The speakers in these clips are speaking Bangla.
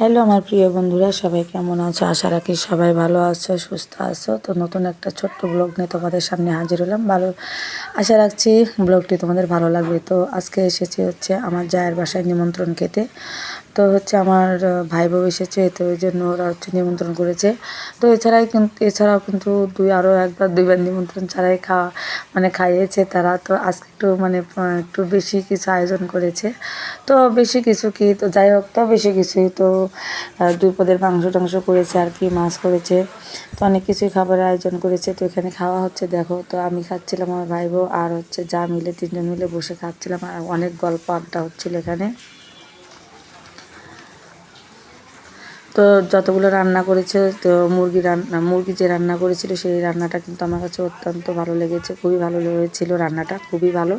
হ্যালো আমার প্রিয় বন্ধুরা, সবাই কেমন আছো? আশা রাখি সবাই ভালো আছো, সুস্থ আছো। তো নতুন একটা ছোট্ট ব্লগ নিয়ে তোমাদের সামনে হাজির হলাম। ভালো, আশা রাখছি ব্লগটি তোমাদের ভালো লাগবে। তো আজকে এসেছি হচ্ছে আমার জায়ের বাসায় নিমন্ত্রণ খেতে। তো হচ্ছে আমার ভাই বউ এসেছে, তো ওই জন্য ওরা হচ্ছে নিমন্ত্রণ করেছে। তো এছাড়াই কিন্তু এছাড়াও কিন্তু দুই আরও একবার দুইবার নিমন্ত্রণ ছাড়াই খাওয়া মানে খাইয়েছে তারা। তো আজকে একটু মানে একটু বেশি কিছু আয়োজন করেছে। তো বেশি কিছু কি, তো যাই হোক, তো বেশি কিছুই। তো দুই পদের মাংস টাংস করেছে আর কি, মাছ করেছে। তো অনেক কিছুই খাবারের আয়োজন করেছে। তো এখানে খাওয়া হচ্ছে, দেখো। তো আমি খাচ্ছিলাম আমার ভাই বউ আর হচ্ছে যা মিলে, তিনজন মিলে বসে খাচ্ছিলাম। আর অনেক গল্প আড্ডা হচ্ছিল এখানে। তো যতগুলো রান্না করেছে, তো মুরগি রান্না, মুরগি যে রান্না করেছিল, সেই রান্নাটা কিন্তু আমার কাছে অত্যন্ত ভালো লেগেছে। খুবই ভালো লেগেছিল রান্নাটা, খুবই ভালো।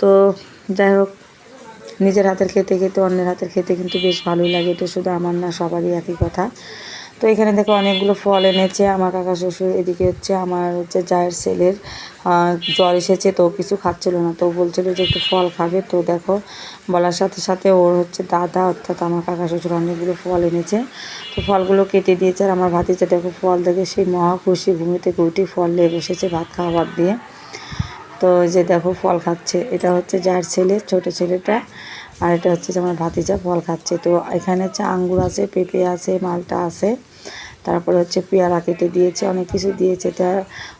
তো যাই হোক নিজের হাতের খেতে খেতে, অন্যের হাতের খেতে কিন্তু বেশ ভালোই লাগে। এটা শুধু আমার না, সবারই একই কথা। তো এখানে দেখো অনেকগুলো ফল এনেছে। আমার কাকা শ্বশুর এদিকে হচ্ছে আমার হচ্ছে জায়ের ছেলের জ্বর এসেছে, তো কিছু খাচ্ছিল না। তো বলছিল যে একটু ফল খাবে। তো দেখো, বলার সাথে সাথে ওর হচ্ছে দাদা অর্থাৎ আমার কাকা শ্বশুর অনেকগুলো ফল এনেছে। তো ফলগুলো কেটে দিয়েছে আর আমার ভাতিজা দেখো ফল দেখে সেই মহা খুশি থেকে উঠে ফল নিয়ে বসেছে ভাত খাওয়া বাদ দিয়ে। তো যে দেখো ফল খাচ্ছে। এটা হচ্ছে যার ছেলে, ছোট ছেলেটা। আর এটা হচ্ছে যে আমার ভাতিজা ফল খাচ্ছে। তো এখানে হচ্ছে আঙ্গুর আছে, পেঁপে আছে, মালটা আছে। তারপরে হচ্ছে পেয়ারা কেটে দিয়েছে, অনেক কিছু দিয়েছে।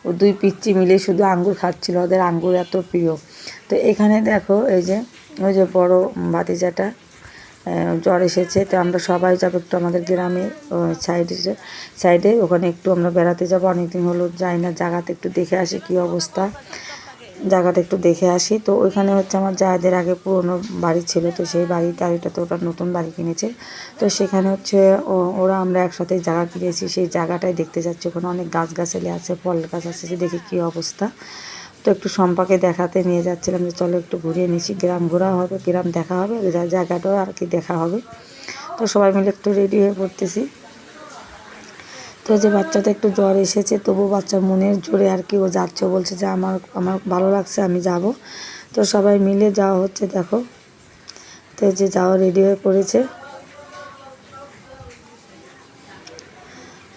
ও দুই পিচ্চি মিলে শুধু আঙ্গুর খাচ্ছিল, ওদের আঙ্গুর এত প্রিয়। তো এখানে দেখো এই যে, ওই যে বড় ভাতিজাটা জ্বর এসেছে। তো আমরা সবাই যাব একটু আমাদের গ্রামে সাইডে সাইডে। ওখানে একটু আমরা বেড়াতে যাব, অনেকদিন হলো যাই না, জায়গাতে একটু দেখে আসি কী অবস্থা। জায়গাটা একটু দেখে আসি। তো ওইখানে হচ্ছে আমার যাদের আগে পুরনো বাড়ি ছিল। তো সেই বাড়ি বাড়িটা তো ওটা নতুন বাড়ি কিনেছে। তো সেখানে হচ্ছে ওরা আমরা একসাথে জায়গা কিনেছি। সেই জায়গাটাই দেখতে যাচ্ছি। ওখানে অনেক গাছ গাছালি আছে, ফল গাছ আছে। দেখি কী অবস্থা। তো একটু সম্পাকে দেখাতে নিয়ে যাচ্ছিলাম যে চলো একটু ঘুরিয়ে নিচ্ছি গ্রাম ঘোরা হবে, গ্রাম দেখা হবে জায়গাটাও আর কি দেখা হবে। তো সবাই মিলে একটু রেডি হয়ে পড়তেছি। তো যে বাচ্চাটা একটু জ্বর এসেছে তবু বাচ্চার মনের জোরে আর কি ও যাচ্ছে। বলছে যে আমার আমার ভালো লাগছে, আমি যাব। তো সবাই মিলে যাওয়া হচ্ছে, দেখো। তো যে যাওয়া রেডি হয়ে পড়েছে।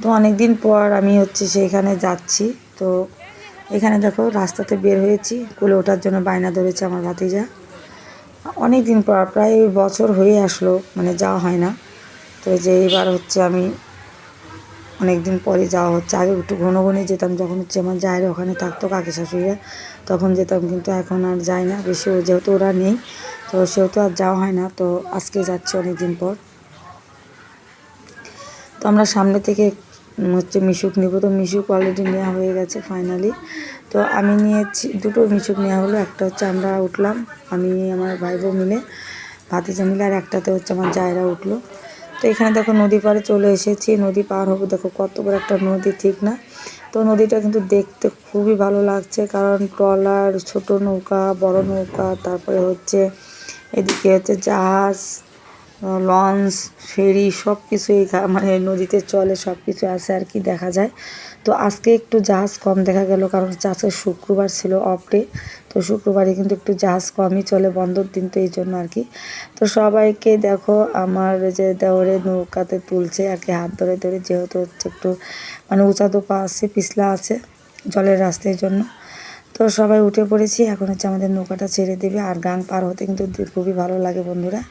তো অনেক দিন পর আমি হচ্ছে সেইখানে যাচ্ছি। তো এখানে দেখো রাস্তাতে বের হয়েছি, কুলে ওঠার জন্য বায়না ধরেছে আমার ভাতিজা। অনেক দিন পর, প্রায় বছর হয়ে আসলো মানে যাওয়া হয় না। তো যে এইবার হচ্ছে আমি অনেক দিন পরে যাওয়া হচ্ছে। আগে একটু ঘন ঘনে যেতাম, যখন হচ্ছে আমার জায়ের ওখানে থাকতো কাকি শাশুড়িরা, তখন যেতাম, কিন্তু এখন আর যাই না। বেশি যেহেতু ওরা নেই, তো সেহেতু আর যাওয়া হয় না, তো আজকে যাচ্ছে অনেক দিন পর। তো আমরা সামনে থেকে হচ্ছে মিশুক নিব। তো মিশুক অলরেডি নেওয়া হয়ে গেছে ফাইনালি তো আমি নিয়েছি, দুটো মিশুক নেওয়া হলো। একটা হচ্ছে আমরা উঠলাম, আমি, আমার ভাই মিলে, ভাতিজা মিলে, আর একটাতে হচ্ছে আমার জায়রা উঠল। তো এখানে দেখো নদী পারে চলে এসেছি। নদী পার হব, দেখো কত বড় একটা নদী, ঠিক না? তো নদীটা কিন্তু দেখতে খুবই ভালো লাগছে, কারণ ট্রলার, ছোট নৌকা, বড় নৌকা, তারপরে হচ্ছে এদিকে হচ্ছে জাহাজ লঞ্চ, ফেরি সব কিছু এই মানে নদীতে চলে সব কিছু আছে আর কি দেখা যায়। তো আজকে একটু জাহাজ কম দেখা গেল কারণ আজকে শুক্রবার ছিল অফ ডে তো শুক্রবারে কিন্তু একটু জাহাজ কমই চলে বন্ধর দিন তো এই জন্য আর কি। তো সবাইকে দেখো আমার যে দেওরে নৌকাতে তুলছে আর কি হাত ধরে ধরে যেহেতু হচ্ছে একটু মানে উঁচা দোপা আছে, পিছলা আছে জলের রাস্তার জন্য। তো সবাই উঠে পড়েছি, এখন হচ্ছে আমাদের নৌকাটা ছেড়ে দেবে আর গাং পার হতে কিন্তু খুবই ভালো লাগে বন্ধুরা।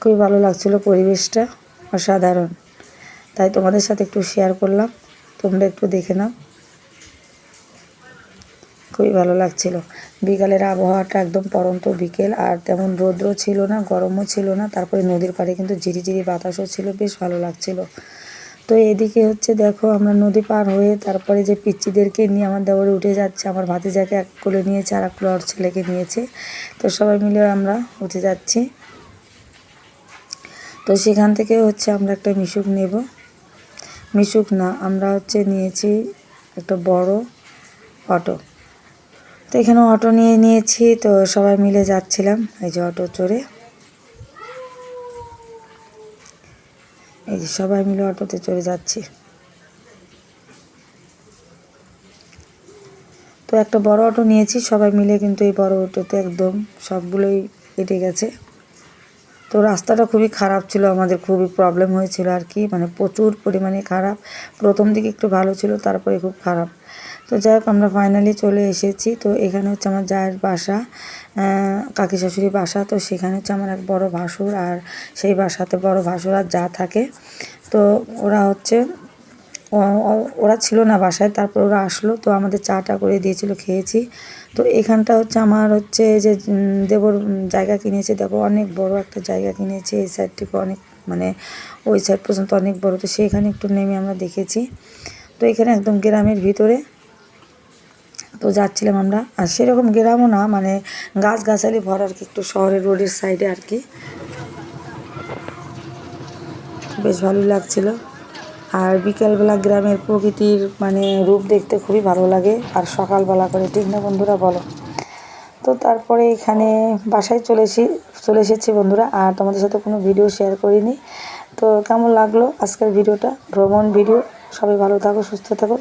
খুবই ভালো লাগছিল পরিবেশটা অসাধারণ। তাই তোমাদের সাথে একটু শেয়ার করলাম। তোমরা একটু দেখে নাও। খুবই ভালো লাগছিল। বিকালের আবহাওয়াটা একদম পরন্ত বিকেল, আর তেমন রৌদ্র ছিল না, গরমও ছিল না, তারপরে নদীর পাড়ে কিন্তু ঝিরিঝিরি বাতাসও ছিল, বেশ ভালো লাগছিল। তো এদিকে হচ্ছে দেখো, আমরা নদী পার হয়ে তারপরে যে পিচ্চিদেরকে নিয়ে আমার দেওয়ারে উঠে যাচ্ছে, আমার ভাতিজাকে এক কোলে নিয়েছে আর এক কোলে ওর ছেলেকে নিয়েছে। তো সবাই মিলে আমরা উঠে যাচ্ছি। তো সেখান থেকে হচ্ছে আমরা একটা মিশুক নেব। মিশুক না, আমরা হচ্ছে নিয়েছি একটা বড় অটো। তো এখানে অটো নিয়ে নিয়েছি, তো সবাই মিলে যাচ্ছিলাম এই যে অটো চড়ে। এই যে সবাই মিলে অটোতে চড়ে যাচ্ছি। তো একটা বড় অটো নিয়েছি, সবাই মিলে কিন্তু এই বড় অটোতে একদম সবগুলোই কেটে গেছে। তো রাস্তাটা খুবই খারাপ ছিল, আমাদের খুবই প্রবলেম হয়েছিল আর কি। মানে প্রচুর পরিমাণে খারাপ। প্রথম দিকে একটু ভালো ছিল, তারপরে খুব খারাপ। তো যাই হোক, আমরা ফাইনালি চলে এসেছি। তো এখানে হচ্ছে আমার জায়ের বাসা কাকি শাশুড়ির বাসা। তো সেখানে হচ্ছে আমার এক বড় ভাসুর আর সেই বাসাতে বড় ভাসুর আর যা থাকে। তো ওরা হচ্ছে ওরা ছিল না বাসায়, তারপর ওরা আসলো, তো আমাদের চাটা করে দিয়েছিল, খেয়েছি। তো এখানটা হচ্ছে আমার হচ্ছে যে দেবর জায়গা কিনেছে। দেখো অনেক বড় একটা জায়গা কিনেছে, এই সাইড থেকে অনেক মানে ওই সাইড পর্যন্ত অনেক বড়। তো সেখানে একটু নেমে আমরা দেখেছি। তো এখানে একদম গ্রামের ভিতরে, তো যাচ্ছিলাম আমরা। আর সেরকম গ্রামও না মানে গাছগাছালি ভরা আর কি, একটু শহরের রোডের সাইডে আর কি। বেশ ভালোই লাগছিল। আর বিকেলবেলা গ্রামের প্রকৃতির মানে রূপ দেখতে খুবই ভালো লাগে। আর সকালবেলা করে, ঠিক না বন্ধুরা বলো? তো তারপরে এখানে বাসায় চলে এসে, চলে এসেছি বন্ধুরা, আর তোমাদের সাথে কোনো ভিডিও শেয়ার করিনি। তো কেমন লাগল আজকের ভিডিওটা? ভ্রমণ ভিডিও সবাই ভালো থাকো, সুস্থ থাকো।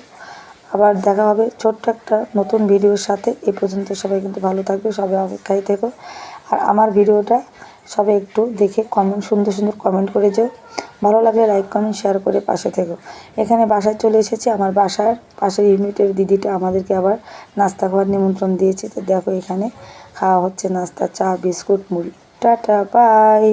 আবার দেখা হবে ছোট্ট একটা নতুন ভিডিওর সাথে। এই পর্যন্ত সবাই কিন্তু ভালো থাকবে, সবাই অপেক্ষায় থেকো। আর আমার ভিডিওটা সবাই একটু দেখে কমেন্ট সুন্দর সুন্দর কমেন্ট করে যেও। ভালো লাগলে লাইক কমেন্ট শেয়ার করে পাশে থেকো। এখানে বাসায় চলে এসেছি। আমার বাসার পাশের ইউনিটের দিদিটা আমাদেরকে আবার নাস্তা খাওয়ার নিমন্ত্রণ দিয়েছে। তো দেখো এখানে খাওয়া হচ্ছে নাস্তা, চা, বিস্কুট, মুড়ি। Tata bye